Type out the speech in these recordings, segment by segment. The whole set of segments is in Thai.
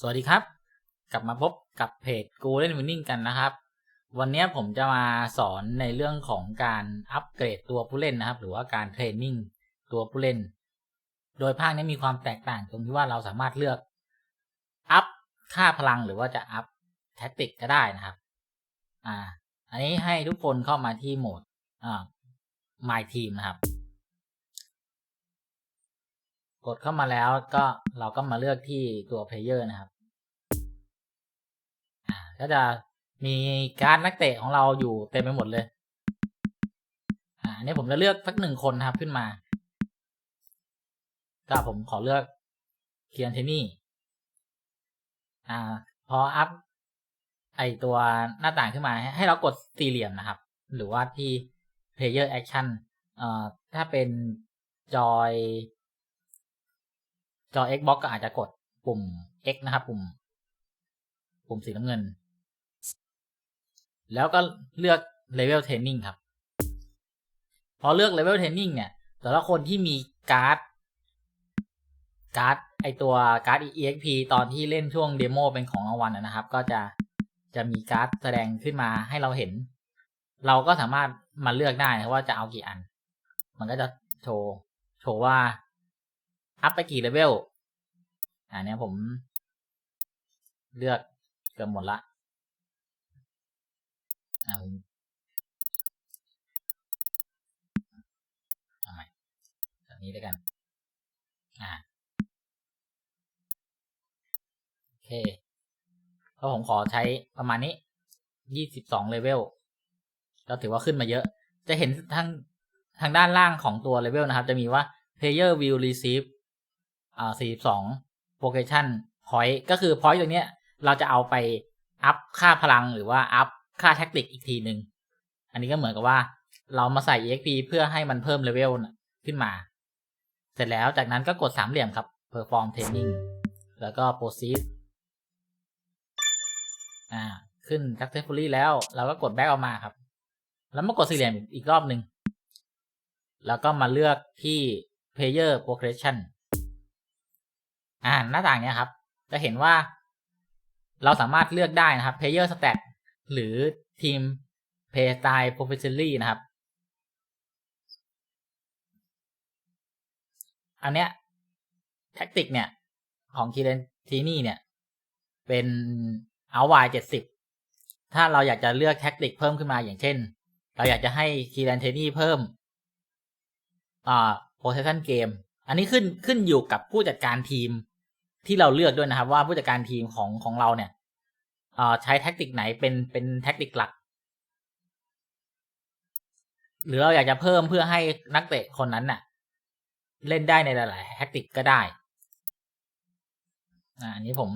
สวัสดีครับ กลับมาพบกับเพจ Go เล่นวินนิ่งกันนะครับ วันนี้ผมจะมาสอนในเรื่องของการอัปเกรดตัวผู้เล่นนะครับ หรือว่าการเทรนนิ่งตัวผู้เล่น โดยภาคนี้มีความแตกต่างตรงที่ว่าเราสามารถเลือกอัพค่าพลังหรือว่าจะอัพแท็กติกก็ได้นะครับ อ่า อันนี้ให้ทุกคนเข้ามาที่โหมดอ่า My Team นะครับ กดเข้ามาแล้วก็เราก็มาเลือกที่ตัว Player นะครับอ่าก็จะมีการดนักเตะของเราอยู่เต็มไปหมดเลย อ่าอันนี้ผมจะเลือกสักหนึ่งคนนะครับขึ้นมา ก็ผมขอเลือกเคียนเทนี่ อ่า พออัพไอตัวหน้าต่างขึ้นมา ให้เรากดสี่เหลี่ยมนะครับ หรือว่าที่ Player Action เอ่อถ้าเป็นจอย จอ Xbox ก็อาจจะกดปุ่ม X นะครับ ปุ่ม ปุ่มสีน้ำเงิน แล้วก็เลือก Level Training ครับ พอเลือก Level Training เนี่ย แต่ละคนที่มีการ์ด การ์ด ไอตัวการ์ด EXP ตอนที่เล่นช่วงเดโมเป็นของรางวัลนะครับ ก็จะ จะมีการ์ดแสดงขึ้นมาให้เราเห็น เราก็สามารถมาเลือกได้ว่าจะเอากี่อัน มันก็จะโชว์ โชว์ว่า อัพไปกี่เลเวลอันนี้ผมเลือกเกือบหมดละอ่าผมเอาใหม่แบบนี้ด้วยกัน อ่าโอเคเพราะผมขอใช้ประมาณนี้ยี่สิบสองเลเวลก็ถือว่าขึ้นมาเยอะ จะเห็นทางทางด้านล่างของตัวเลเวลนะครับ จะมีว่า player will receive อ่าสี่สอง progression point ก็คือ point ตรงเนี้ย เราจะเอาไปอัพค่าพลังหรือว่าอัพค่าแท็กติกอีกทีหนึ่งอันนี้ก็เหมือนกับว่า เรามาใส่ exp เพื่อให้มันเพิ่มเลเวลขึ้นมา เสร็จแล้วจากนั้นก็กดสามเหลี่ยมครับ perform training แล้วก็ proceed อ่า ขึ้น successfully แล้ว เราก็กด back ออกมาครับ แล้วมากดสี่เหลี่ยมอีกรอบหนึ่ง แล้วก็มาเลือกที่ player progression อ่าหน้าต่างเนี้ยครับ จะเห็นว่า เราสามารถเลือกได้นะครับ player stat หรือทีม play style professionally นะครับ อันเนี้ยแท็กติกเนี่ย ของคีเรนทีนี่เนี่ย เป็นเอาวายเจ็ดสิบถ้าเราอยากจะเลือกแท็กติกเพิ่มขึ้นมาอย่างเช่น เราอยากจะให้คีแรนเทนี่เพิ่มอ่าโพสชั่นเกม อันนี้ขึ้นขึ้นอยู่กับผู้จัดการทีม ที่เราเลือกด้วยนะครับ ว่าผู้จัดการทีมของของเราเนี่ยอใช้แท็กติกไหนเป็นเป็นแท็กติกหลัก หรือเราอยากจะเพิ่มเพื่อให้นักเตะคนนั้นน่ะ เล่นได้ในหลาย ๆ แท็กติกก็ได้อันนี้ผม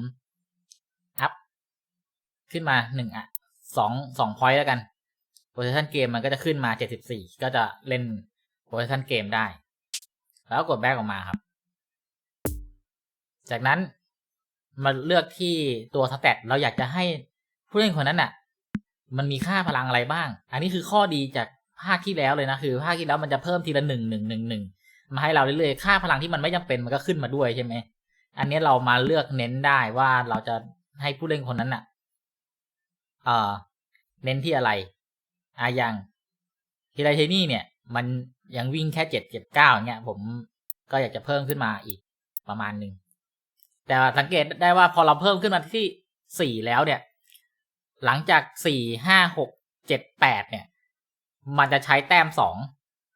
อัพขึ้นมาหนึ่งอะสองสองพอยต์แล้วกันโพสชั่นเกมมันก็จะขึ้นมาเจ็ดสิบสี่ก็จะเล่นโพสชั่นเกมได้ แล้วกดแบ็กออกมาครับ จากนั้นมาเลือกที่ตัวสแตทเราอยากจะให้ผู้เล่นคนนั้นน่ะ มันมีค่าพลังอะไรบ้าง อันนี้คือข้อดีจากภาคที่แล้วเลยนะคือภาคที่แล้วมันจะเพิ่มทีละหนึ่งหนึ่งหนึ่งหนึ่งมาให้เราเรื่อยๆค่าพลังที่มันไม่จำเป็นมันก็ขึ้นมาด้วยใช่ไหมอันนี้เรามาเลือกเน้นได้ว่าเราจะให้ผู้เล่นคนนั้นน่ะ เอ่อ เน้นที่อะไรอะอย่างทีไรเทนี่เนี่ย มันยังวิ่งแค่เจ็ดเจ็ดเก้าเนี่ยผมก็อยากจะเพิ่มขึ้นมาอีกประมาณหนึ่ง แต่สังเกตได้ว่าพอเราเพิ่มขึ้นมาที่สี่แล้วเนี่ย หลังจากสี่ห้าหกเจ็ดแปดเนี่ย มันจะใช้แต้มสอง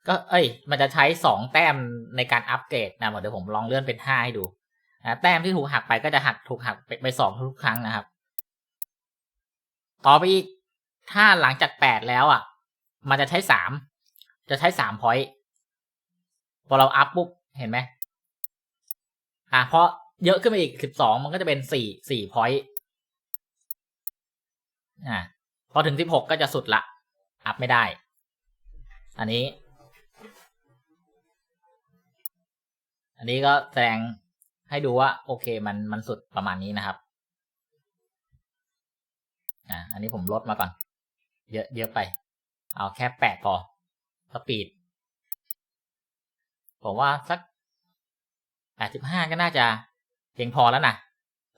ก็เอ้ย มันจะใช้สองแต้มในการอัปเกรดนะเดี๋ยวผมลองเลื่อนเป็นห้าให้ดูนะแต้มที่ถูกหักไปก็จะหักถูกหักไปสองทุกครั้งนะครับ ต่อไปอีกถ้าหลังจากแปดแล้วอะ มันจะใช้สามจะใช้สามพอยต์พอเราอัพปุ๊บเห็นไหมอะเพราะ เยอะขึ้นไปอีกสิบสองมันก็จะเป็นสี่สี่พอยต์อะพอถึงสิบหกก็จะสุดละ อัพไม่ได้ อันนี้ อันนี้ก็แสดงให้ดูว่า โอเคมันมันสุดประมาณนี้นะครับอะอันนี้ผมลดมาก่อน เยอะเยอะไป เอาแค่แปดพอสปีด ผมว่าสักแปดสิบห้าก็น่าจะ เพียงพอแล้วนะ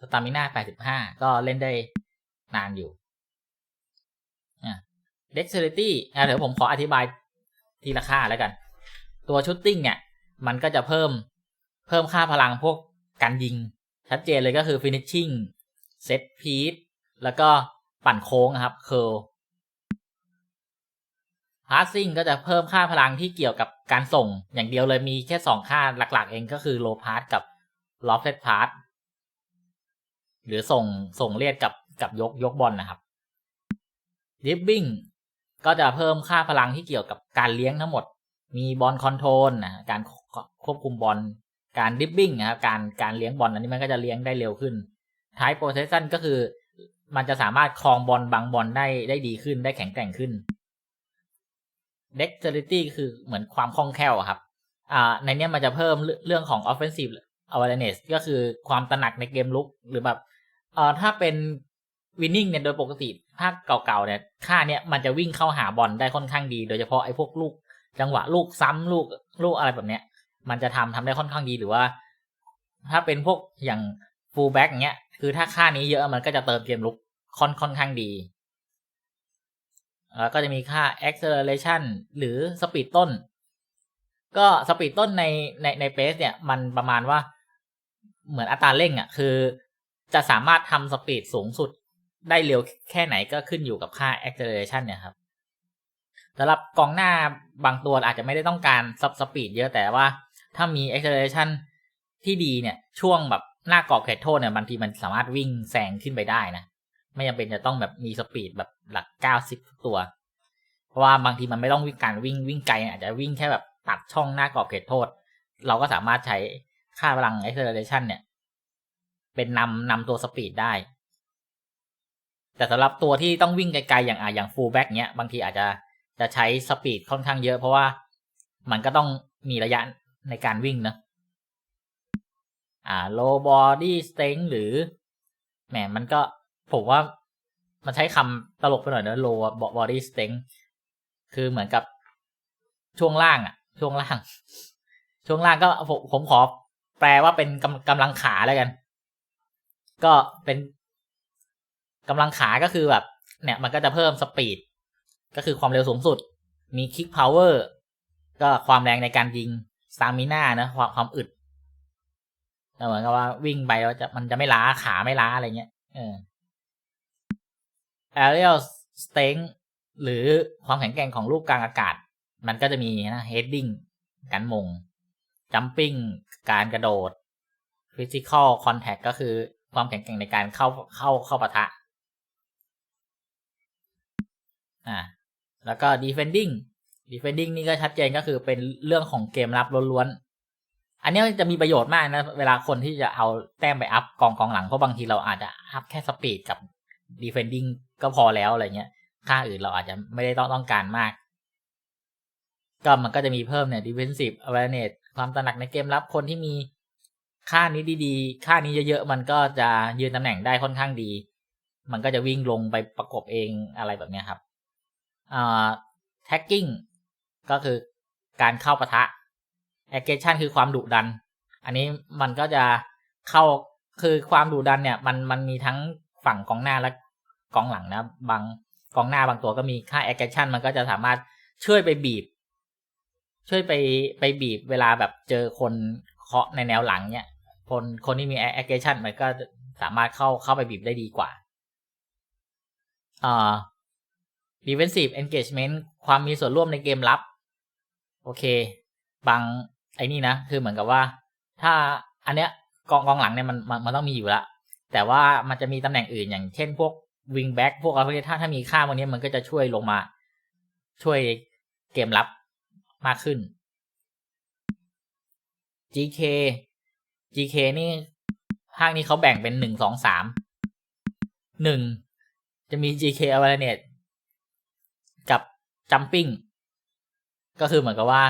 สตามิน่าแปดสิบห้าก็เล่นได้นานอยู่อะ dexterity อะเดี๋ยวผมขออธิบายทีละค่าแล้วกัน ตัวชุดติ้งเนี่ย มันก็จะเพิ่มเพิ่มค่าพลังพวกการยิง ชัดเจนเลยก็คือ finishing set piece แล้วก็ปั่นโค้งนะครับ curl passing ก็จะเพิ่มค่าพลังที่เกี่ยวกับการส่งอย่างเดียวเลยมีแค่สองค่าหลักๆ เองก็คือ low pass กับ lofted pass หรือส่งส่งเลียดกับกับยกยกบอลนะครับ dribbling ก็จะเพิ่มค่าพลังที่เกี่ยวกับการเลี้ยงทั้งหมด มีบอลคอนโทรลนะการควบคุมบอลการดิบบิ้งนะครับการการเลี้ยงบอลอันนี้มันก็จะเลี้ยงได้เร็วขึ้นท้ายโปรเซสชันก็คือ มันจะสามารถคลองบอลบางบอลได้ได้ดีขึ้นได้แข็งแกร่งขึ้น dexterity คือเหมือนความคล่องแคล่วครับ อ่า ในนี้มันจะเพิ่มเรื่องของ offensive awareness ก็คือความตระหนักในเกมลุกหรือแบบเอ่อถ้าเป็น winning เนี่ยโดยปกติภาคเก่าๆเนี่ยค่าเนี่ยมันจะวิ่งเข้าหาบอลได้ค่อนข้างดี โดยเฉพาะไอ้พวกลูก จังหวะลูกซ้ำลูกลูกอะไรแบบเนี้ย มันจะทำทำได้ค่อนข้างดีหรือว่า ถ้าเป็นพวกอย่าง full back เงี้ยคือถ้าค่านี้เยอะมันก็จะเติมเกมลุกค่อนค่อนข้างดีแล้วก็จะมีค่า acceleration หรือ speed ต้น ก็ speed ต้นในในในเปสเนี่ย มันประมาณว่า เหมือนอัตราเร่งอะคือ จะสามารถทำสปีดสูงสุดได้เร็วแค่ไหนก็ขึ้นอยู่กับค่า acceleration เนี่ยครับสำหรับกองหน้าบางตัวอาจจะไม่ได้ต้องการซับสปีดเยอะแต่ว่า ถ้ามี acceleration ที่ดีเนี่ยช่วงแบบหน้ากรอบเขตโทษเนี่ยบางทีมันสามารถวิ่งแซงขึ้นไปได้นะ ไม่จำเป็นจะต้องแบบมีสปีดแบบหลักเก้าสิบตัว เพราะว่าบางทีมันไม่ต้องวิ่งการวิ่งวิ่งไกลอาจจะวิ่งแค่แบบตัดช่องหน้ากรอบเขตโทษ เราก็สามารถใช้ ค่าพลัง acceleration เนี่ย เป็นนำนำตัวสปีดได้ แต่สำหรับตัวที่ต้องวิ่งไกลๆ อย่างอะอย่าง full back เนี้ย บางทีอาจจะจะใช้สปีดค่อนข้างเยอะ เพราะว่ามันก็ต้องมีระยะในการวิ่งนะอ่า low body strength หรือแหมมันก็ผมว่ามันใช้คำตลกไปหน่อยนะ low body strength คือเหมือนกับช่วงล่างอะช่วงล่าง ช่วงล่างก็ผมผมขอ แปลว่าเป็นกำกำลังขาแล้วกัน ก็เป็นกำลังขาก็คือแบบ เนี่ยมันก็จะเพิ่มสปีด ก็คือความเร็วสูงสุด มีคิกพาวเวอร์ก็ความแรงในการยิงสตามิน่านะความความอึดเหมือนกับว่าวิ่งไปแล้วจะมันจะไม่ล้าขาไม่ล้าอะไรเงี้ยเออ aerial strength หรือความแข็งแกร่งของลูกกลางอากาศ มันก็จะมีนะ heading กา รมง jumping การกระโดด physical contact ก็คือความแข็งแกร่งในการเข้าเข้าเข้าปะทะอ่าแล้วก็ defending defending นี่ก็ชัดเจนก็คือเป็นเรื่องของเกมรับล้วนๆ อันนี้จะมีประโยชน์มากนะ เวลาคนที่จะเอาแต้มไปอัพกองกองหลัง เพราะบางทีเราอาจจะอัพแค่สปีดกับ defending ก็พอแล้วอะไรเงี้ย ค่าอื่นเราอาจจะไม่ได้ต้องต้องการมาก ก็มันก็จะมีเพิ่มเนี่ย defensive awareness ความตระหนักในเกมรับคนที่มีค่านี้ดีๆ ค่านี้เยอะๆ มันก็จะยืนตำแหน่งได้ค่อนข้างดี มันก็จะวิ่งลงไปประกบเองอะไรแบบนี้ครับอ่า tagging ก็คือการเข้าปะทะ aggression คือความดุดัน อันนี้มันก็จะเข้าคือความดุดันเนี่ย มันมันมีทั้งฝั่งกองหน้าและกองหลังนะ บางกองหน้าบางตัวก็มีค่า aggression มันก็จะสามารถช่วยไปบีบ ช่วยไปไปบีบเวลาแบบเจอคนเคาะในแนวหลังเนี่ย คนคนที่มี aggression มันก็สามารถเข้าเข้าไปบีบได้ดีกว่าอ่า defensive engagement ความมีส่วนร่วมในเกมรับ โอเค บางไอ้นี่นะ คือเหมือนกับว่า ถ้าอันเนี้ยกองกองหลังเนี่ยมันมันมันต้องมีอยู่ละแต่ว่ามันจะมีตำแหน่งอื่นอย่างเช่นพวกวิงแบ็กพวกอะไรพวกนี้ถ้าถ้ามีค่าพวกนี้มันก็จะช่วยลงมา ช่วยเกมรับ มากขึ้น GK GK นี่ภาคนี้เขาแบ่งเป็นหนึ่งสองสามหนึ่งจะมี GK awareness กับ jumping ก็คือเหมือนกับว่า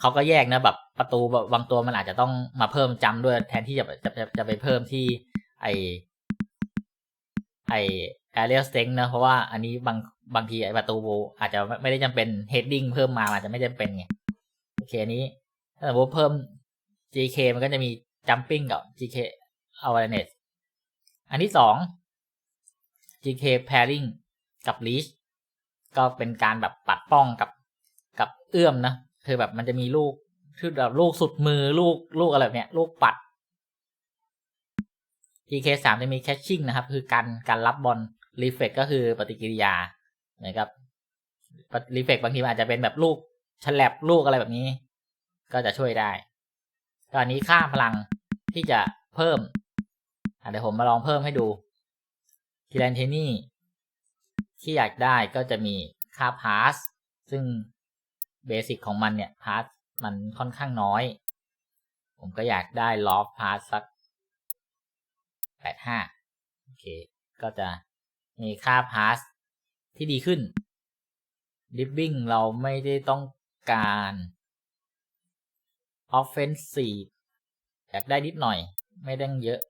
เขาก็แยกนะแบบประตูบางตัวมันอาจจะต้องมาเพิ่มจำด้วยแทนที่จะจะจะจะไปเพิ่มที่ ไอไอ area strength นะเพราะว่าอันนี้บางบางทีไอประตูอาจจะไม่ได้จำเป็น heading เพิ่มมาอาจจะไม่จำเป็นไงโอเคอันนี้ถ้าสมมติเพิ่ม GK มันก็จะมี jumping กับ GK awareness อันที่สอง GK pairing กับ leash ก็เป็นการแบบปัดป้องกับกับเอื้อมนะคือแบบมันจะมีลูกคือแบบลูกสุดมือลูกลูกอะไรแบบเนี้ยลูกปัด GK สามจะมี catching นะครับ คือการการรับบอล reflect ก็คือปฏิกิริยานะครับ reflect บางทีอาจจะเป็นแบบลูกฉลับลูกอะไรแบบนี้ ก็จะช่วยได้ตอนนี้ค่าพลังที่จะเพิ่มเดี๋ยวผมมาลองเพิ่มให้ดูคิรันเทนี่ที่อยากได้ก็จะมีค่าพาสซึ่งเบสิกของมันเนี่ยพาสมันค่อนข้างน้อย ผมก็อยากได้ลอฟพาสสักแปดห้าโอเค ก็จะ มีค่าพาสที่ดีขึ้นดิฟบิ้งเราไม่ได้ต้องการ offensive อยากได้นิดหน่อย ไม่ได้เยอะ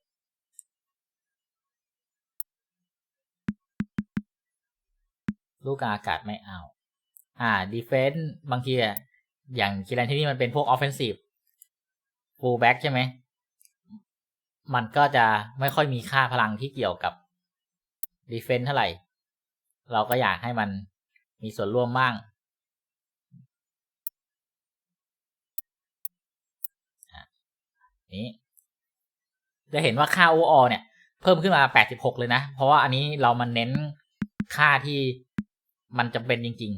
ลูกอากาศไม่เอา อ่า defense บางทีอะอย่างคีรันที่นี่มันเป็นพวก offensive full back ใช่ไหม มันก็จะไม่ค่อยมีค่าพลังที่เกี่ยวกับ defense เท่าไหร่ เราก็อยากให้มันมีส่วนร่วมบ้างนี้ จะเห็นว่าค่า overall เนี่ย เพิ่มขึ้นมา 86 เลยนะ เพราะว่าอันนี้เรามันเน้นค่าที่มันจำเป็นจริง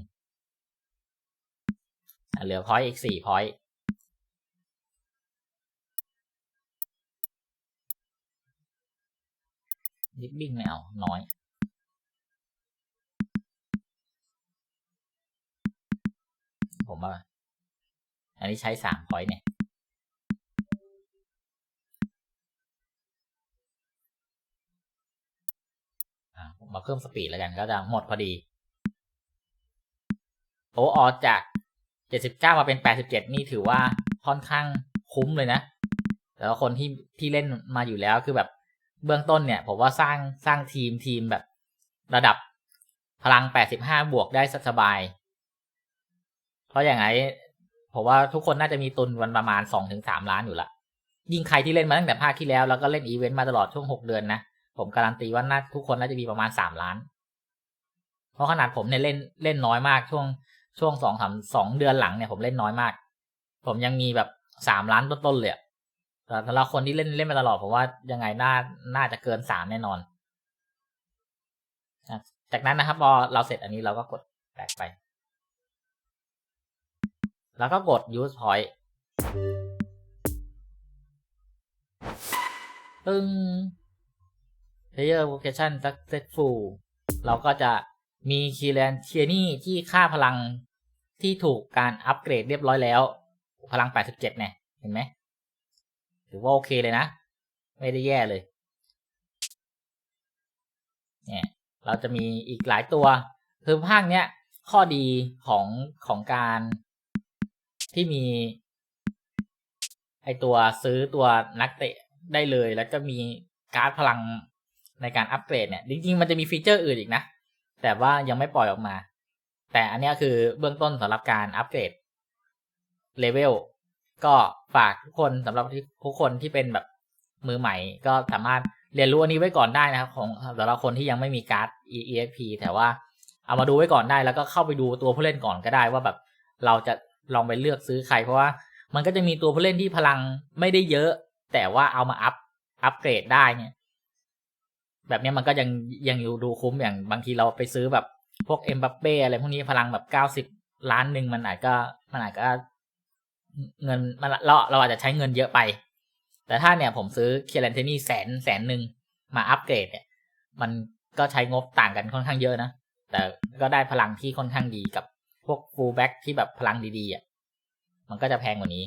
ๆ เหลือพอยต์อีก4พอยต์ดิบบิ้งไม่เอา น้อย ผมว่า อันนี้ใช้3พอยต์เนี่ยมาเพิ่มสปีดแล้วกันก็จะหมดพอดี โอออจาก 79 มาเป็น 87 นี่ถือว่าค่อนข้างคุ้มเลยนะ แล้วคนที่ที่เล่นมาอยู่แล้วคือแบบเบื้องต้นเนี่ย ผมว่าสร้างสร้างทีมทีมแบบระดับพลัง 85 บวกได้สบาย เพราะอย่างไรผมว่าทุกคนน่าจะมีตุนวันประมาณ2-3ล้านอยู่ละยิ่งใครที่เล่นมาตั้งแต่ภาคที่แล้วแล้วก็เล่นอีเวนต์มาตลอดช่วง6เดือนนะผมการันตีว่าน่าทุกคนน่าจะมีประมาณสามล้าน เพราะขนาดผมเนี่ยเล่นเล่นน้อยมากช่วงช่วงสองสามสองเดือนหลังเนี่ยผมเล่นน้อยมาก ผมยังมีแบบสามล้านต้นๆเลยแต่สำหรับคนที่เล่นเล่นมาตลอดผมว่ายังไงน่าน่าจะเกินสามแน่นอน จากนั้นนะครับพอเราเสร็จอันนี้เราก็กดแตกไป แล้วก็กด use point ตึ้ง player vocation successful เราก็จะมีคีแลนเชียนี่ที่ค่าพลังที่ถูกการอัปเกรดเรียบร้อยแล้ว พลัง 87เนี่ยเห็นไหมถือว่าโอเคเลยนะ ไม่ได้แย่เลย เนี่ย เราจะมีอีกหลายตัว คือภาคเนี้ย ข้อดีของของการ ที่มี ไอตัวซื้อตัวนักเตะได้เลย แล้วก็มีการ์ดพลังในการอัปเกรดเนี่ย จริง ๆ มันจะมีฟีเจอร์อื่นอีกนะ แต่ว่ายังไม่ปล่อยออกมา แต่อันนี้คือเบื้องต้นสำหรับการอัปเกรดเลเวลก็ฝากทุกคนสำหรับทุกคนที่เป็นแบบมือใหม่ ก็สามารถเรียนรู้อันนี้ไว้ก่อนได้นะครับ ของสำหรับคนที่ยังไม่มีการ์ด EXP แต่ว่าเอามาดูไว้ก่อนได้แล้วก็เข้าไปดูตัวผู้เล่นก่อนก็ได้ว่าแบบเราจะ ลองไปเลือกซื้อใครเพราะว่ามันก็จะมีตัวผู้เล่นที่พลังไม่ได้เยอะ แต่ว่าเอามาอัพอัปเกรดได้เนี่ย แบบนี้มันก็ยังยังอยู่ดูคุ้มอย่างบางทีเราไปซื้อแบบพวกเอ็มบัปเป้อะไรพวกนี้พลังแบบเก้าสิบล้านหนึ่งมันอาจก็มันอาจก็เงินมันเราเราอาจจะใช้เงินเยอะไป แต่ถ้าเนี่ยผมซื้อเคียร์แลนเทนี่แสนแสนหนึ่งมาอัปเกรดเนี่ย มันก็ใช้งบต่างกันค่อนข้างเยอะนะ แต่ก็ได้พลังที่ค่อนข้างดีกับ พวกฟูลแบ็กที่แบบพลังดีๆอะมันก็จะแพงกว่านี้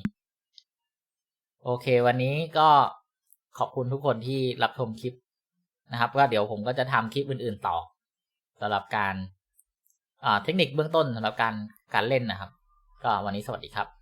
โอเค วันนี้ก็ขอบคุณทุกคนที่รับชมคลิปนะครับ ก็เดี๋ยวผมก็จะทำคลิปอื่นๆต่อสำหรับการเทคนิคเบื้องต้นสำหรับการการเล่นนะครับ ก็วันนี้สวัสดีครับ